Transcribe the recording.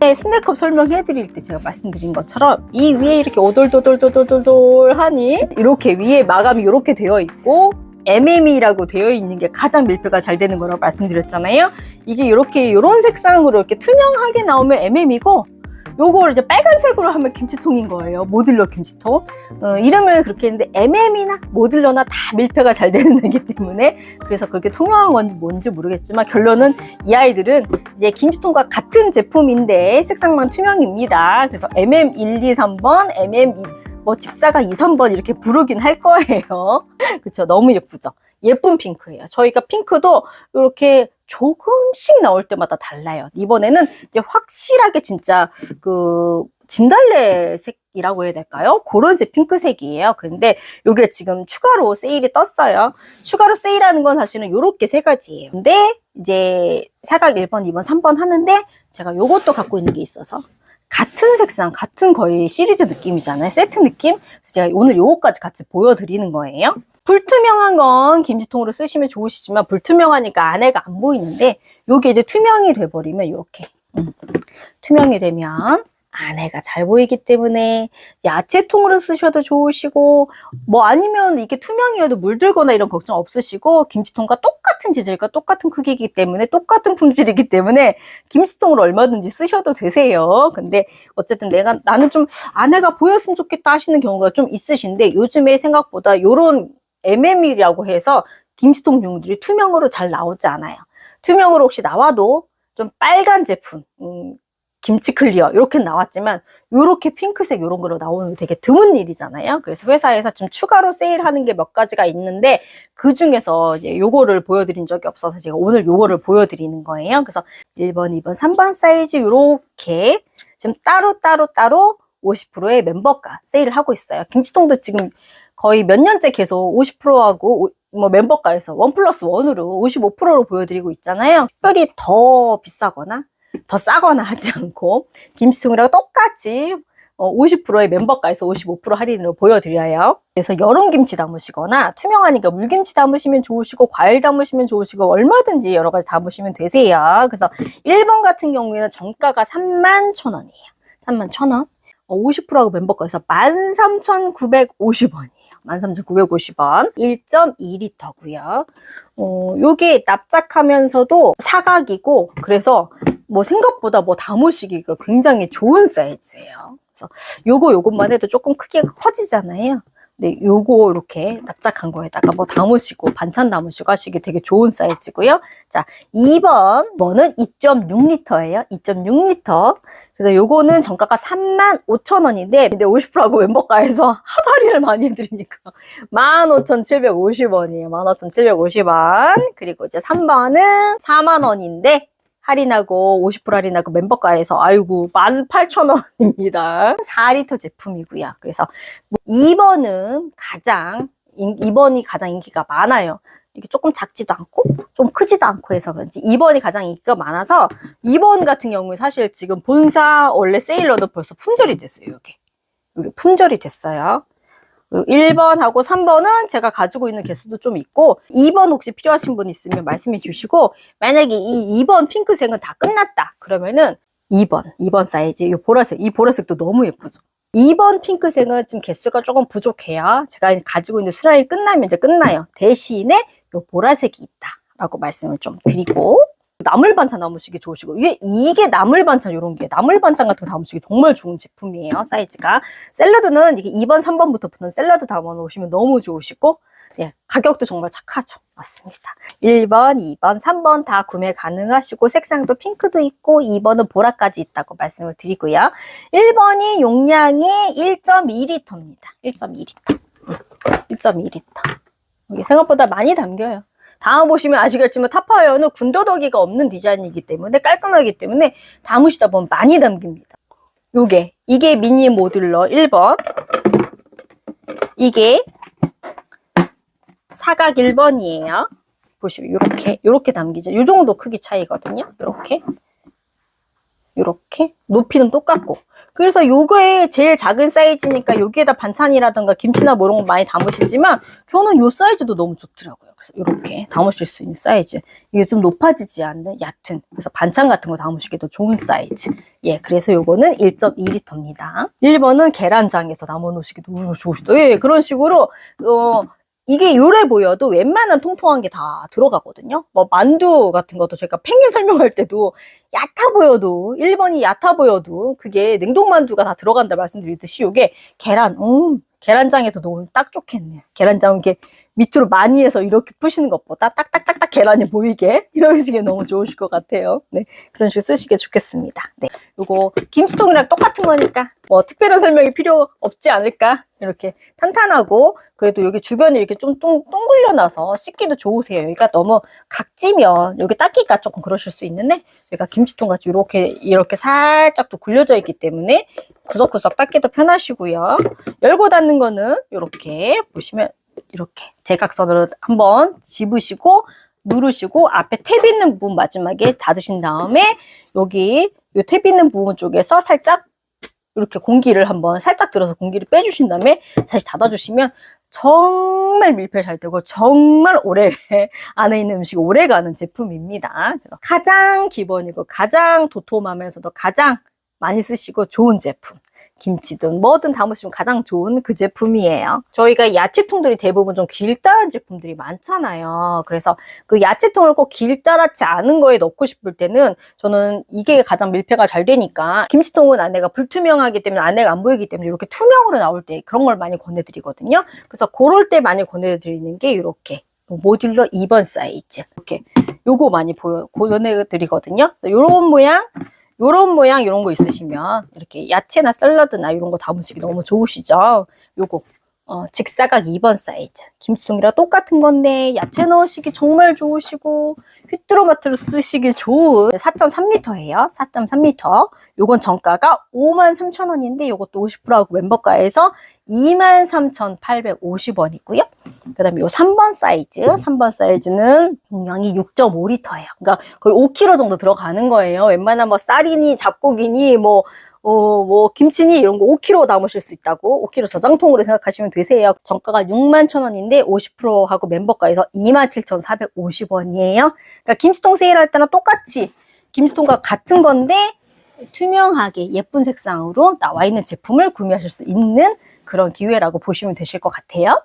네, 스낵컵 설명해 드릴 때 제가 말씀드린 것처럼 이 위에 이렇게 오돌도돌도돌도돌 하니 이렇게 위에 마감이 이렇게 되어 있고 MM이라고 되어 있는 게 가장 밀폐가 잘 되는 거라고 말씀드렸잖아요. 이게 이렇게 이런 색상으로 이렇게 투명하게 나오면 MM이고 요거를 이제 빨간색으로 하면 김치통인 거예요. 모듈러 김치통. 어, 이름을 그렇게 했는데 MM이나 모듈러나 다 밀폐가 잘 되는 애기 때문에 그래서 그렇게 통용한 건지 뭔지 모르겠지만 결론은 이 아이들은 이제 김치통과 같은 제품인데 색상만 투명입니다. 그래서 MM 1, 2, 3번, MM 2, 뭐 직사가 2, 3번 이렇게 부르긴 할 거예요. 그쵸? 너무 예쁘죠? 예쁜 핑크예요. 저희가 핑크도 이렇게 조금씩 나올 때마다 달라요. 이번에는 이제 확실하게 진짜 그 진달래 색이라고 해야 될까요? 그런 색 핑크색이에요. 근데 이게 지금 추가로 세일이 떴어요. 추가로 세일하는 건 사실은 이렇게 세 가지예요. 근데 이제 사각 1번, 2번, 3번 하는데 제가 요것도 갖고 있는 게 있어서 같은 색상, 같은 거의 시리즈 느낌이잖아요. 세트 느낌? 제가 오늘 요거까지 같이 보여드리는 거예요. 불투명한 건 김치통으로 쓰시면 좋으시지만 불투명하니까 안에가 안 보이는데 요게 이제 투명이 돼버리면 이렇게 음, 투명이 되면 안에가 잘 보이기 때문에 야채통으로 쓰셔도 좋으시고 뭐 아니면 이게 투명이어도 물들거나 이런 걱정 없으시고 김치통과 똑같은 재질과 똑같은 크기이기 때문에 똑같은 품질이기 때문에 김치통으로 얼마든지 쓰셔도 되세요. 근데 어쨌든 내가 나는 좀 안에가 보였으면 좋겠다 하시는 경우가 좀 있으신데 요즘에 생각보다 요런 MM이라고 해서 김치통용들이 투명으로 잘 나오지 않아요. 투명으로 혹시 나와도 좀 빨간 제품, 음, 김치 클리어 이렇게 나왔지만 이렇게 핑크색 이런 거로 나오는 게 되게 드문 일이잖아요. 그래서 회사에서 좀 추가로 세일하는 게 몇 가지가 있는데 그 중에서 이제 요거를 보여드린 적이 없어서 제가 오늘 요거를 보여드리는 거예요. 그래서 1번, 2번, 3번 사이즈 이렇게 지금 따로 따로 따로 50%의 멤버가 세일을 하고 있어요. 김치통도 지금 거의 몇 년째 계속 50%하고 뭐 멤버가에서 원 플러스 원으로 55%로 보여드리고 있잖아요. 특별히 더 비싸거나 더 싸거나 하지 않고 김치통이랑 똑같이 50%의 멤버가에서 55% 할인으로 보여드려요. 그래서 여름 김치 담으시거나 투명하니까 물김치 담으시면 좋으시고 과일 담으시면 좋으시고 얼마든지 여러 가지 담으시면 되세요. 그래서 1번 같은 경우에는 정가가 3만 1,000원이에요. 3만 1,000원. 50%하고 멤버가에서 13,950원이에요. 13,950원. 1.2리터고요. 어, 요게 납작하면서도 사각이고 그래서 뭐 생각보다 뭐 담으시기가 굉장히 좋은 사이즈예요. 그래서 요거 요것만 해도 조금 크기가 커지잖아요. 근데 요거 이렇게 납작한 거에다가 뭐 담으시고 반찬 담으시고 하시기 되게 좋은 사이즈고요. 자, 2번 번은 2.6리터예요. 2.6리터. 그래서 요거는 정가가 35,000원인데 근데 50%하고 멤버가에서 하도 할인을 많이 해드리니까 15,750원이에요. 15,750원. 그리고 이제 3번은 4만원인데 할인하고 50% 할인하고 멤버가에서 아이고 18,000원입니다. 4리터 제품이고요. 그래서 2번은 가장 2번이 가장 인기가 많아요. 이게 조금 작지도 않고 좀 크지도 않고 해서 그런지 2번이 가장 인기가 많아서 2번 같은 경우에 사실 지금 본사 원래 세일러도 벌써 품절이 됐어요. 여기 여기 품절이 됐어요. 1번하고 3번은 제가 가지고 있는 개수도 좀 있고 2번 혹시 필요하신 분 있으면 말씀해 주시고 만약에 이 2번 핑크색은 다 끝났다. 그러면은 2번 2번 사이즈 이 보라색 이 보라색도 너무 예쁘죠. 2번 핑크색은 지금 개수가 조금 부족해요. 제가 가지고 있는 수량이 끝나면 이제 끝나요. 대신에 이 보라색이 있다 라고 말씀을 좀 드리고 나물 반찬 담으시기 좋으시고 이게, 이게 나물 반찬 이런 게 나물 반찬 같은 거 담으시기 정말 좋은 제품이에요 사이즈가. 샐러드는 이게 2번 3번부터 붙는 샐러드 담아 놓으시면 너무 좋으시고 예, 가격도 정말 착하죠. 맞습니다. 1번 2번 3번 다 구매 가능하시고 색상도 핑크도 있고 2번은 보라까지 있다고 말씀을 드리고요. 1번이 용량이 1.2리터입니다. 1.2리터. 1.2리터. 이게 생각보다 많이 담겨요 다음 보시면 아시겠지만 타파웨어는 군더더기가 없는 디자인이기 때문에 깔끔하기 때문에 담으시다 보면 많이 담깁니다. 요게 이게 미니 모듈러 1번 이게 사각 1번이에요. 보시면 이렇게 이렇게 담기죠. 요 정도 크기 차이거든요. 이렇게 이렇게 높이는 똑같고 그래서 요거에 제일 작은 사이즈니까 여기에다 반찬이라든가 김치나 뭐 이런 거 많이 담으시지만 저는 요 사이즈도 너무 좋더라고요. 그래서 이렇게 담으실 수 있는 사이즈. 이게 좀 높아지지 않는 얕은 그래서 반찬 같은 거 담으시기도 좋은 사이즈. 예, 그래서 요거는 1.2리터입니다. 1번은 계란장에서 담아 놓으시기도 좋으시다. 예, 그런 식으로 어 이게 요래 보여도 웬만한 통통한 게 다 들어가거든요. 뭐 만두 같은 것도 제가 펭귄 설명할 때도 얕아 보여도 1번이 얕아 보여도 그게 냉동만두가 다 들어간다 말씀드리듯이 요게 계란, 음, 계란장에도 너무 딱 좋겠네요. 계란장 이렇게 밑으로 많이 해서 이렇게 푸시는 것보다 딱딱딱딱 계란이 보이게 이런 식이 너무 좋으실 것 같아요. 네, 그런 식으로 쓰시기 좋겠습니다. 네, 요거 김치통이랑 똑같은 거니까 뭐 특별한 설명이 필요 없지 않을까 이렇게 탄탄하고 그래도 여기 주변에 이렇게 좀 똥, 똥굴려놔서 씻기도 좋으세요. 여기가 너무 각지면 여기 닦기가 조금 그러실 수 있는데 저희가 김치통 같이 이렇게 이렇게 살짝 또 굴려져 있기 때문에 구석구석 닦기도 편하시고요. 열고 닫는 거는 이렇게 보시면 이렇게 대각선으로 한번 집으시고 누르시고 앞에 탭 있는 부분 마지막에 닫으신 다음에 여기 이 탭 있는 부분 쪽에서 살짝 이렇게 공기를 한번 살짝 들어서 공기를 빼주신 다음에 다시 닫아주시면 정말 밀폐 잘 되고 정말 오래 안에 있는 음식이 오래 가는 제품입니다. 가장 기본이고 가장 도톰하면서도 가장 많이 쓰시고 좋은 제품. 김치든 뭐든 담으시면 가장 좋은 그 제품이에요. 저희가 야채통들이 대부분 좀 길다란 제품들이 많잖아요. 그래서 그 야채통을 꼭 길다랗지 않은 거에 넣고 싶을 때는 저는 이게 가장 밀폐가 잘 되니까 김치통은 안에가 불투명하기 때문에 안에가 안 보이기 때문에 이렇게 투명으로 나올 때 그런 걸 많이 권해드리거든요. 그래서 그럴 때 많이 권해드리는 게 이렇게 모듈러 2번 사이즈 이렇게 요거 많이 보여 권해드리거든요. 요런 모양 요런 모양 이런 거 있으시면 이렇게 야채나 샐러드나 이런 거 담으시기 너무 좋으시죠. 요거 어, 직사각 2번 사이즈 김치통이랑 똑같은 건데 야채 넣으시기 정말 좋으시고 휘뚜루마뚜루 쓰시기 좋은 4.3L예요. 4.3L. 요건 정가가 53,000원인데 요것도 50%하고 멤버가에서 23,850원이고요. 그 다음에 요 3번 사이즈, 3번 사이즈는 용량이 6.5리터예요. 그러니까 거의 5kg 정도 들어가는 거예요. 웬만한 뭐 쌀이니 잡곡이니 뭐, 어, 뭐, 김치니 이런 거 5kg 담으실 수 있다고 5kg 저장통으로 생각하시면 되세요. 정가가 6만 천 원인데 50%하고 멤버가에서 27,450원이에요. 그러니까 김치통 세일할 때랑 똑같이 김치통과 같은 건데 투명하게 예쁜 색상으로 나와 있는 제품을 구매하실 수 있는 그런 기회라고 보시면 되실 것 같아요.